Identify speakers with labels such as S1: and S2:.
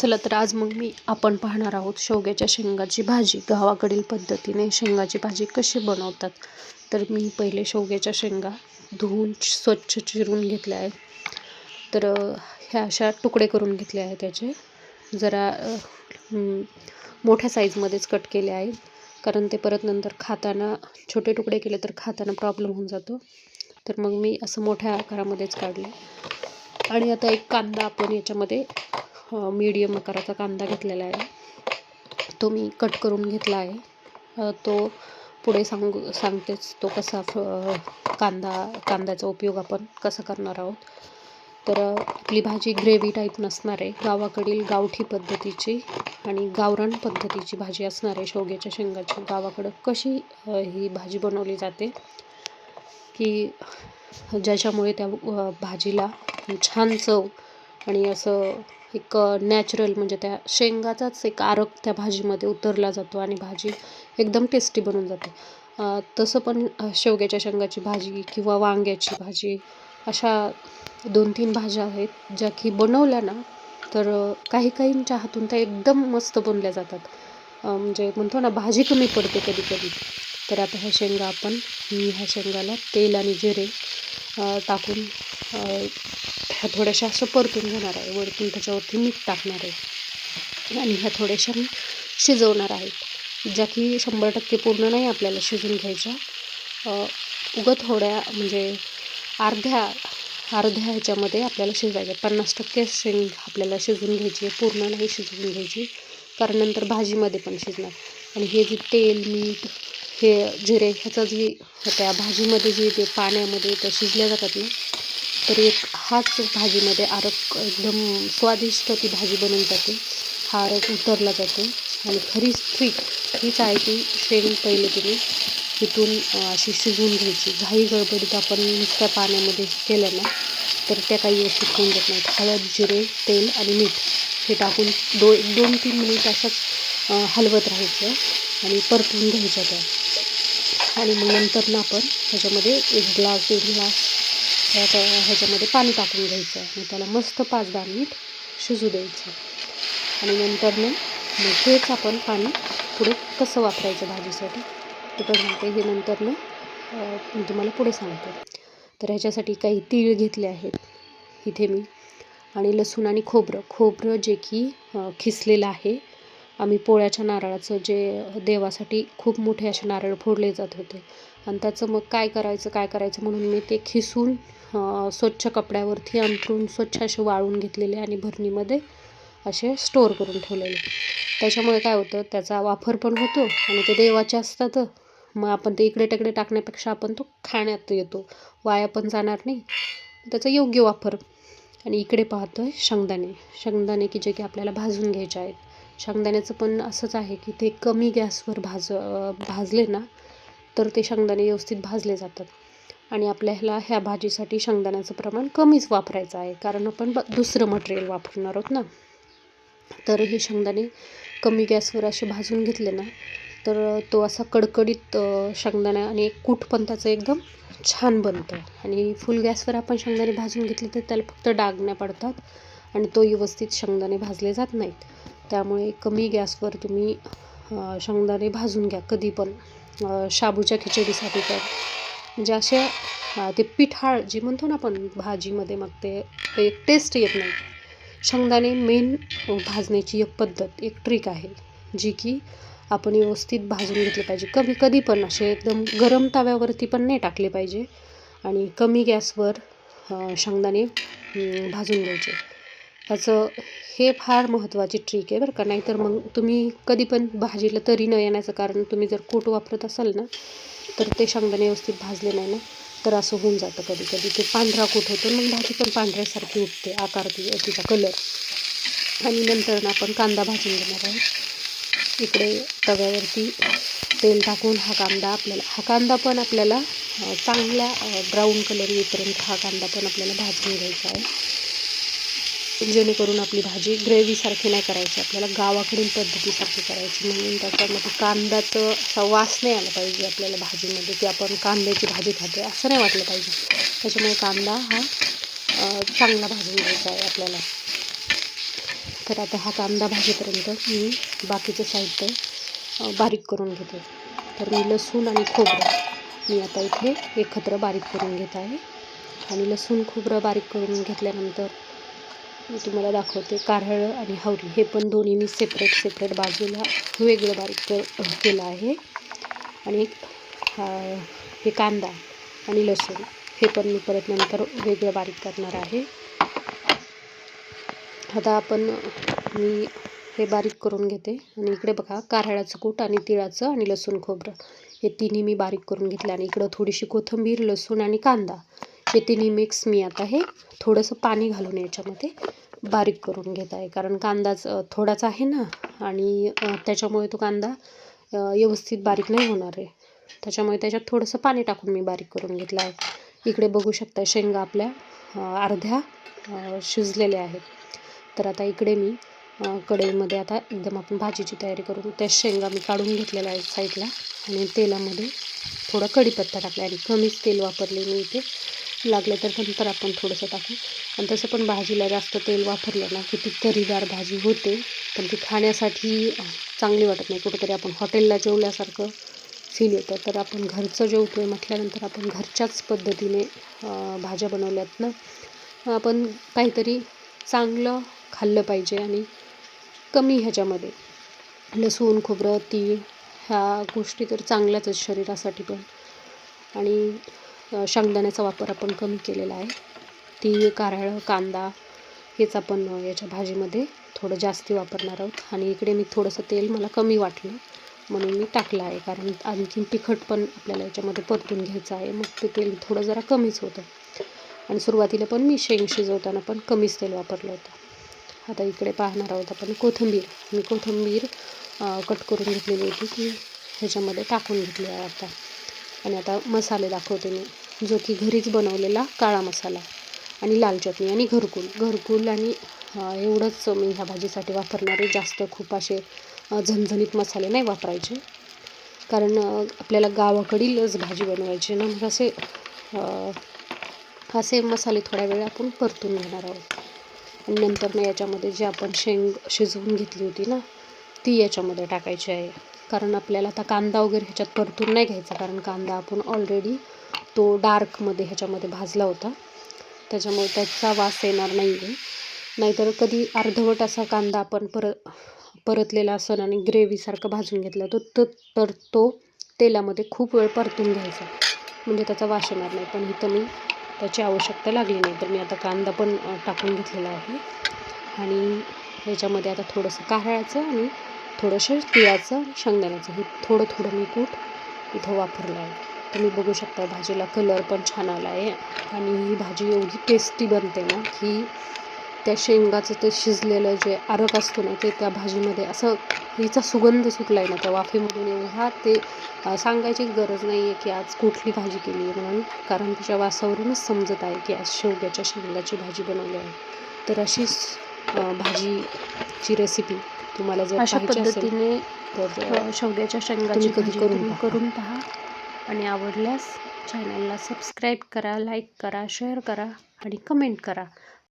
S1: चला तर आज मग मी आपण पाहणार आहोत शेवग्याच्या शेंगाची भाजी. गावाकडील पद्धतीने शेंगाची भाजी कशी बनवतात? तर मी पहिले शेवग्याच्या शेंगा धुवून स्वच्छ चिरून घेतल्या आहेत. तर ह्या अशा तुकडे करून घेतले आहे त्याचे. जरा मोठ्या साईजमध्येच कट केले आहेत. कारण ते परत नंतर खाताना छोटे तुकडे केले तर खाताना प्रॉब्लेम होऊन जातो. तर मग मी असं मोठ्या आकारामध्येच काढले. आणि आता एक कांदा आपण याच्यामध्ये मीडियम आकाराचा कांदा घेतलेला आहे. तो मी कट करून घेतला आहे. तो पुढे सांगू सांगतेच तो कसा फ- कांदा कांद्याचा उपयोग आपण कसा करणार आहोत. तर आपली भाजी ग्रेव्ही टाईप नसणार आहे. गावाकडील गावठी पद्धतीची आणि गावरान पद्धतीची भाजी असणार आहे. शेवग्याच्या शेंगाची. गावाकडं कशी ही भाजी बनवली जाते की ज्याच्यामुळे त्या भाजीला छान चव आणि असं एक नॅचरल म्हणजे त्या शेंगाचाच एक आरक त्या भाजीमध्ये उतरला जातो आणि भाजी एकदम टेस्टी बनून जाते. तसं पण शेवग्याच्या शेंगाची भाजी किंवा वांग्याची भाजी अशा दोन तीन भाज्या आहेत ज्या की बनवल्या ना तर काही काहींच्या हातून त्या एकदम मस्त बनल्या जातात. म्हणजे म्हणतो ना भाजी कमी पडते कधी कधी तर आता ह्या शेंगा आपण ह्या शेंगाला तेल आणि जिरे टाकून ह्या थोड्याशा असं परतून घेणार आहे. वरतून त्याच्यावरती मीठ टाकणार आहे. आणि ह्या थोड्याशा मी शिजवणार आहेत ज्या की शंभर टक्के पूर्ण नाही आपल्याला शिजून घ्यायच्या. उगं थोड्या म्हणजे अर्ध्या अर्ध्या ह्याच्यामध्ये आपल्याला शिजायच्या. पन्नास टक्के शेंग आपल्याला शिजून घ्यायची आहे. पूर्ण नाही शिजवून घ्यायची. कारण नंतर भाजीमध्ये पण शिजणार. आणि हे जे तेल मीठ हे जिरे ह्याचा जी त्या भाजीमध्ये जे ते पाण्यामध्ये त्या शिजल्या जातात ना तर एक हाच भाजीमध्ये आरक एकदम स्वादिष्ट ती भाजी बनून जाते. हा आरक उतरला जातो. आणि खरी ट्रिक हीच आहे की शेंग पहिले तुम्ही तिथून अशी शिजवून घ्यायची. घाई गडबडीत आपण नुसत्या पाण्यामध्ये केलं ना तर त्या काही व्यवस्थित होऊन जात नाहीत. हळद जिरे तेल आणि मीठ हे टाकून दो दोन तीन मिनिट असंच हलवत राहायचं आणि परतून घ्यायच्या त्या. आणि मग नंतर ना आपण त्याच्यामध्ये एक ग्लास दीड ग्लास ह्यात ह्याच्यामध्ये पाणी टाकून घ्यायचं आणि त्याला मस्त पाच दहा मिनिट शिजू द्यायचं आणि नंतर ना मग हेच आपण पाणी पुढे कसं वापरायचं भाजीसाठी ते पण सांगते हे नंतर मी तुम्हाला पुढे सांगते. तर ह्याच्यासाठी काही तीळ घेतले आहेत इथे मी. आणि लसूण आणि खोबरं. खोबरं जे की खिसलेलं आहे. आम्ही पोळ्याच्या नारळाचं जे देवासाठी खूप मोठे असे नारळ फोडले जात होते. आणि त्याचं मग काय करायचं काय करायचं म्हणून मी ते खिसून स्वच्छ कपड्यावरती अंथरून स्वच्छ असे वाळून घेतलेले आणि भरणीमध्ये असे स्टोअर करून ठेवलेले. त्याच्यामुळे काय होतं त्याचा वापर पण होतो आणि ते देवाचे असतात. मग आपण ते इकडे तिकडे टाकण्यापेक्षा आपण तो खाण्यात येतो. वाया पण जाणार नाही. त्याचा योग्य वापर. आणि इकडे पाहतोय शेंगदाणे. शेंगदाणे की जे की आपल्याला भाजून घ्यायचे आहेत. शेंगदाण्याचं पण असंच आहे की ते कमी गॅसवर भाज भाजले ना तर ते शेंगदाणे व्यवस्थित भाजले जातात. आणि आपल्याला ह्या भाजीसाठी शेंगदाण्याचं प्रमाण कमीच वापरायचं आहे कारण आपण ब दुसरं मटेरियल वापरणार आहोत ना. तर हे शेंगदाणे कमी गॅसवर असे भाजून घेतले ना तर तो असा कडकडीत शेंगदाणा आणि एक कूट पण त्याचं एकदम छान बनतं. आणि फुल गॅसवर आपण शेंगदाणे भाजून घेतले तर त्याला फक्त डागण्या पडतात आणि तो व्यवस्थित शेंगदाणे भाजले जात नाहीत. त्यामुळे कमी गॅसवर तुम्ही शेंगदाणे भाजून घ्या कधी पण शाबूच्या खिचडीसाठी तर. म्हणजे अशा ते पिठाळ जी म्हणतो ना आपण भाजीमध्ये मग ते एक टेस्ट येत नाही. शेंगदाणे मेन भाजण्याची एक पद्धत एक ट्रिक आहे. जी की आपण व्यवस्थित भाजून घेतली पाहिजे. कमी कधी पण असे एकदम गरम तव्यावरती पण नाही टाकले पाहिजे. आणि कमी गॅसवर शेंगदाणे भाजून घ्यायचे. ह्याचं हे फार महत्त्वाची ट्रिक आहे बरं का. नाहीतर मग तुम्ही कधी पण भाजीला तरी न येण्याचं कारण तुम्ही जर कोट वापरत असाल ना तर ते शेंगदाणे व्यवस्थित भाजले नाही ना तर असं होऊन जातं कधी कधी ते पांढरा कोट होतो मग भाजी पण पांढऱ्यासारखी उठते आकार ती तिचा कलर आणि नंतर ना आपण कांदा भाजून घेणार आहोत. इकडे तव्यावरती तेल टाकून हा कांदा आपल्याला हा कांदा पण आपल्याला चांगला ब्राऊन कलर येईपर्यंत हा कांदा पण आपल्याला भाजून घ्यायचा आहे. जेणेकरून आपली भाजी ग्रेव्हीसारखी नाही करायची आपल्याला गावाकडील पद्धतीसारखी करायची. म्हणून त्याच्यामध्ये कांद्याचं असा वास नाही आला पाहिजे आपल्याला भाजीमध्ये की आपण कांद्याची भाजी खातो असं नाही वाटलं पाहिजे. त्याच्यामुळे कांदा हा चांगला भाजून घ्यायचा आहे आपल्याला. तर आता हा कांदा भाजीपर्यंत मी बाकीचं साहित्य बारीक करून घेते. तर मी लसूण आणि खोबरं मी आता इथे एकत्र बारीक करून घेत आहे. आणि लसूण खोबरं बारीक करून घेतल्यानंतर मी तुम्हाला दाखवते कारळं आणि हावरी हे पण दोन्ही मी सेपरेट सेपरेट बाजूला वेगळं बारीक केलं आहे. आणि हे कांदा आणि लसूण. हे पण मी परत नंतर वेगळं बारीक करणार आहे. आता आपण मी हे बारीक करून घेते. आणि इकडे बघा कारळाचं कूट आणि तिळाचं आणि लसूण खोबरं. हे तिन्ही मी बारीक करून घेतलं. आणि इकडं थोडीशी कोथिंबीर लसूण आणि कांदा. हे तिन्ही मिक्स मी आता हे थोडंसं पाणी घालून याच्यामध्ये बारीक करून घेत आहे. कारण कांदाच थोडाच आहे ना आणि त्याच्यामुळे तो कांदा व्यवस्थित बारीक नाही होणार आहे. त्याच्यामुळे त्याच्यात थोडंसं पाणी टाकून मी बारीक करून घेतलं आहे. इकडे बघू शकता शेंगा आपल्या अर्ध्या शिजलेल्या आहेत. तर आता इकडे मी कढईमध्ये आता एकदम आपण भाजीची तयारी करू त्या शेंगा मी काढून घेतलेल्या आहेत साईडला आणि तेलामध्ये थोडा कढीपत्ता टाकला आणि कमीच तेल वापरले मी इथे. लागले तर नंतर आपण थोडंसं टाकू. आणि तसं पण भाजीला जास्त तेल वापरलं ना की ती तरीदार भाजी होते. पण ती खाण्यासाठी चांगली वाटत नाही. कुठेतरी आपण हॉटेलला जेवल्यासारखं फील येतं. तर आपण घरचं जेवतो आहे म्हटल्यानंतर आपण घरच्याच पद्धतीने भाज्या बनवल्यात ना आपण काहीतरी चांगलं खाल्लं पाहिजे आणि कमी ह्याच्यामध्ये. लसूण खोबरं तीळ ह्या गोष्टी तर चांगल्याच आहेत शरीरासाठी पण. आणि शेंगदाण्याचा वापर आपण कमी केलेला आहे. तीळ कारळ कांदा हेच आपण याच्या भाजीमध्ये थोडं जास्ती वापरणार आहोत. आणि इकडे मी थोडंसं तेल मला कमी वाटलं म्हणून मी टाकलं आहे. कारण आणखीन तिखट पण आपल्याला याच्यामध्ये परतून घ्यायचं आहे. मग ते तेल थोडं जरा कमीच होतं. आणि सुरुवातीला पण मी शेंग शिजवताना पण कमीच तेल वापरलं होतं. आता इकडे पाहणार आहोत आपण कोथिंबीर. मी कोथिंबीर कट करून घेतलेली होती. ती ह्याच्यामध्ये टाकून घेतली आहे आता. आणि आता मसाले दाखवते मी. जो की घरीच बनवलेला काळा मसाला आणि लाल चटणी आणि घरकुल. घरकुल आणि एवढंच मी ह्या भाजीसाठी वापरणारे. जास्त खूप असे झणझणीत मसाले नाही वापरायचे. कारण आपल्याला गावाकडीलच भाजी बनवायची ना. मग असे असे मसाले थोड्या वेळ आपण परतून घेणार आहोत. आणि नंतर मग याच्यामध्ये जी आपण शेंग शिजवून घेतली होती ना ती याच्यामध्ये टाकायची आहे. कारण आपल्याला आता कांदा वगैरे ह्याच्यात परतून नाही घ्यायचा. कारण कांदा आपण ऑलरेडी तो डार्कमध्ये ह्याच्यामध्ये भाजला होता. त्याच्यामुळे त्याचा वास येणार नाही आहे नाहीतर कधी अर्धवट असा कांदा आपण पर परतलेला असेल आणि ग्रेव्हीसारखं भाजून घेतला तो तो तर तो तेलामध्ये खूप वेळ परतून घ्यायचा. म्हणजे त्याचा वास येणार नाही. पण इथं मी त्याची आवश्यकता लागली नाही. तर मी आता कांदा पण टाकून घेतलेला आहे. आणि ह्याच्यामध्ये आता थोडंसं कारळाचं आणि थोडंसं तिळाचं आणि शेंगदाण्याचं हे थोडं थोडं मी कूट इथं वापरलं आहे. तुम्ही बघू शकता भाजीला कलर पण छान आला आहे आणि ही भाजी एवढी टेस्टी बनते ना की त्या शेंगाचं ते शिजलेलं जे आरक असतो ना ते त्या भाजीमध्ये असं हिचा सुगंध सुटला आहे ना त्या वाफेमधून एवढा ते अ, सांगायचीच गरज नाही आहे की आज कुठली भाजी केली आहे म्हणून कारण तिच्या वासावरूनच समजत आहे की आज शेवग्याच्या शेंगाची भाजी बनवली आहे. तर अशीच भाजीची रेसिपी तुम्हाला जर
S2: अशा पद्धतीने
S1: तर
S2: अ, शेवग्याच्या शेंगाची
S1: कधी करून.
S2: करून पहा. आणि आवडल्यास चॅनलला सबस्क्राईब करा लाईक करा शेअर करा आणि कमेंट करा.